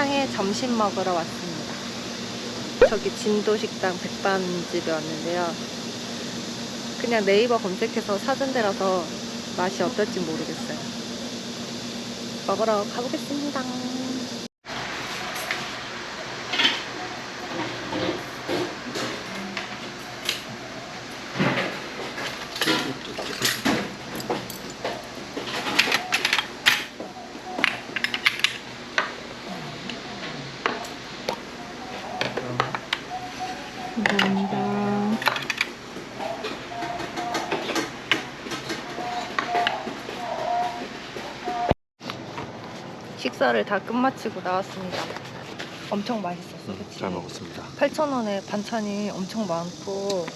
순창에 점심 먹으러 왔습니다. 저기 진도식당 백반집에 왔는데요. 그냥 네이버 검색해서 사준 데라서 맛이 어떨지 모르겠어요. 먹으러 가보겠습니다. 식사를 다 끝마치고 나왔습니다. 엄청 맛있었어, 응, 그치? 잘 먹었습니다. 8,000원에 반찬이 엄청 많고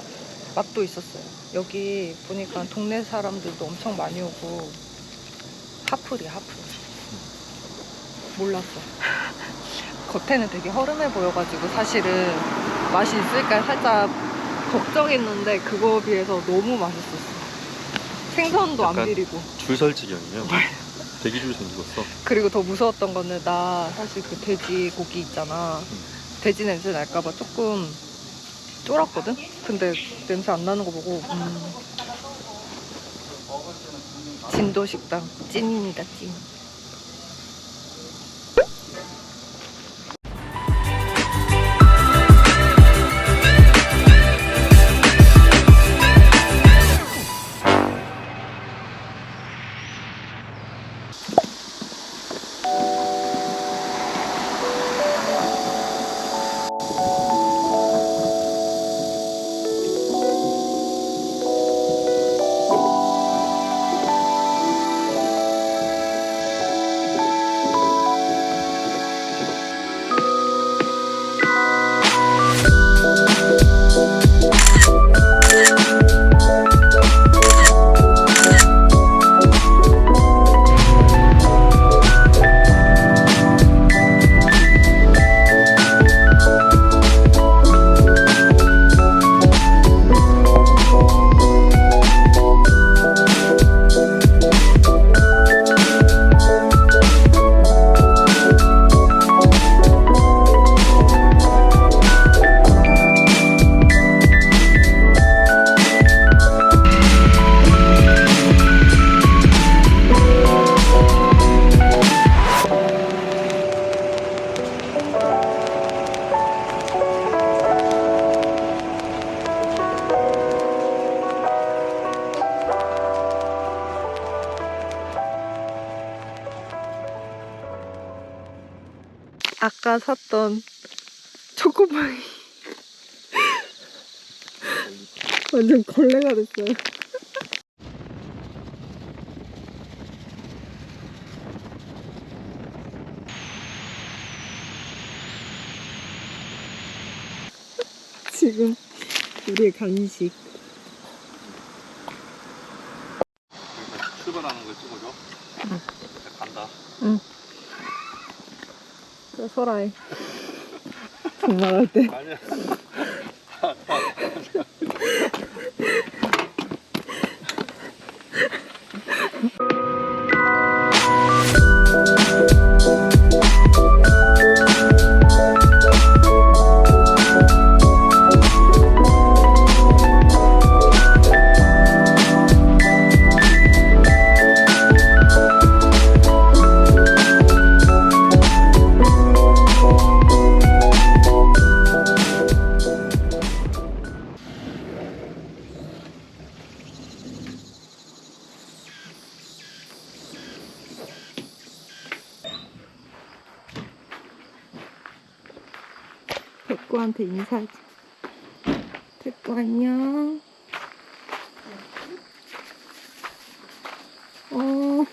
맛도 있었어요. 여기 보니까 동네 사람들도 엄청 많이 오고 하플이야, 하플. 몰랐어. 겉에는 되게 허름해 보여가지고 사실은 맛이 있을까 살짝 걱정했는데 그거에 비해서 너무 맛있었어. 생선도 안 비리고. 줄 설 지경이면 대기 줄 생겼어. 그리고 더 무서웠던 거는 나 사실 그 돼지 고기 있잖아. 돼지 냄새 날까봐 조금 쫄았거든? 근데 냄새 안 나는 거 보고, 음. 진도 식당 찐입니다, 찐. 아까 샀던 초코파이. 완전 걸레가 됐어요. 지금 우리의 간식. 출발하는 걸 찍어줘. 응. 간다. 저 설아에. 정말할 때. 아니야. 백구한테 인사하지. 백구 안녕. 어,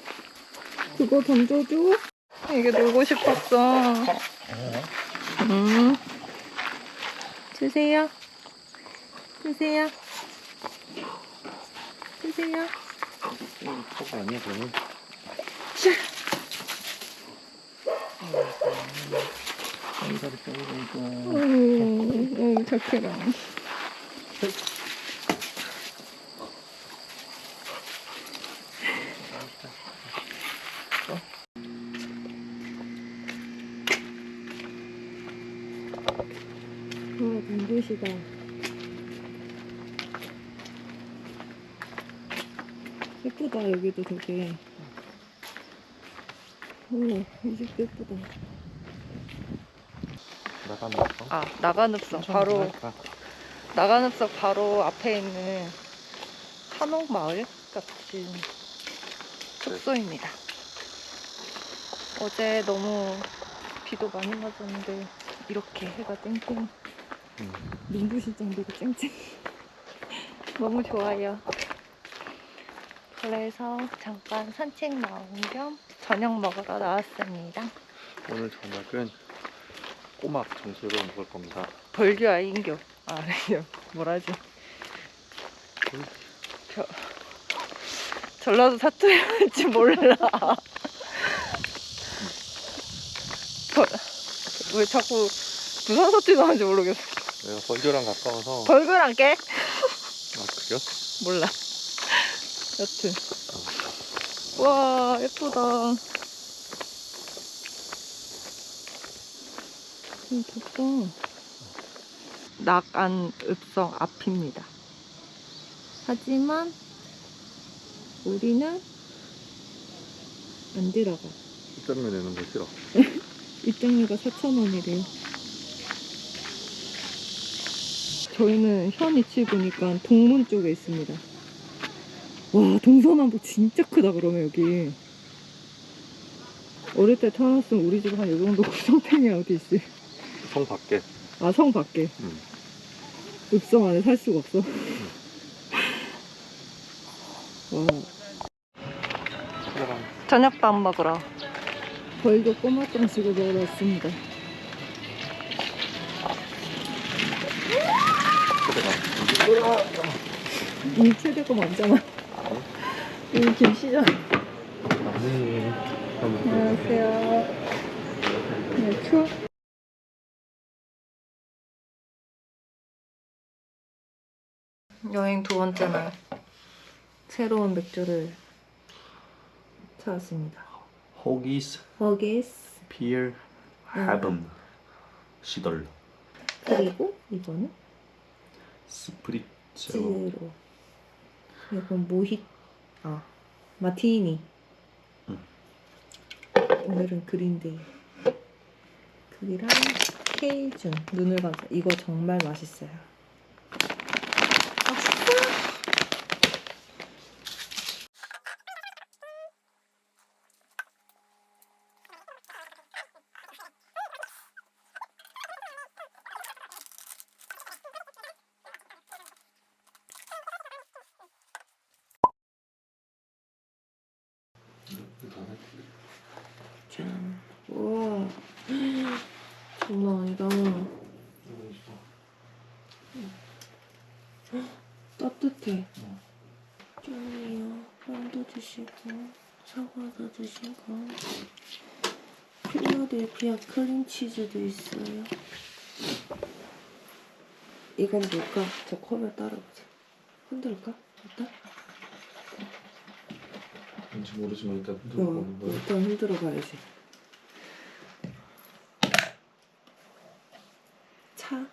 그거 던져줘? 이게 놀고 싶었어. 음. 주세요. 주세요. 주세요. 포가 아니야, 그러 여기서도 빼고 있고 오, 오, 좋게라. 어, 어 눈부시다. 어, 예쁘다, 여기도 되게. 어, 오, 이 집 예쁘다. 나가면서. 아 나가늪성 바로 나가늪성 바로 앞에 있는 한옥 마을 같은 숙소입니다. 어제 너무 비도 많이 맞았는데 이렇게 해가 쨍쨍 음. 눈부실 정도로 쨍쨍 너무 좋아요. 그래서 잠깐 산책 나온 겸 저녁 먹으러 나왔습니다. 오늘 저녁은 꼬막 정수를 먹을 겁니다. 벌교 아인교. 아 아니요. 뭐라지 저, 전라도 사투리인지 몰라. 벌, 왜 자꾸 부산 사투리도 하는지 모르겠어. 내가 벌교랑 가까워서. 벌교랑 깨? 아, 그래요? 몰라. 여튼. 와 예쁘다 좋다 낙안 읍성 앞입니다. 하지만 우리는 안 들어가. 입장료 내는 거 싫어. 입장료가 4,000원이래요. 저희는 현 위치 보니까 동문 쪽에 있습니다. 와 동서남북 진짜 크다 그러면 여기. 어릴 때 태어났으면 우리 집한요 정도 구성탱이 어디 있어 성 밖에. 아 성 밖에? 음. 읍성 안에 살 수가 없어? 와. 들어가. 저녁밥 먹으러. 벌교 꼬마장식을 먹으러 왔습니다. 들어가. 이 최대가 많잖아. 이 김시장 아니. 안녕하세요. 네, 추워 여행 두 번째 날 새로운 맥주를 찾았습니다. 호기스 허기스 피어 하범 시덜 그리고 이거는? 스프리츠 찌로. 이건 모히 아 마티니. 응. 오늘은 그린데이. 그리랑 케이준. 눈을 감자 이거 정말 맛있어요 네. 쫄이요. 빵도 주시고 사과도 주시고 필라델피아 크림치즈도 있어요 이건 뭘까? 저 컵을 따라보자 흔들까? 일단? 뭔지 모르지만 일단 흔들어 어, 보는 거야 일단 흔들어 봐야지 차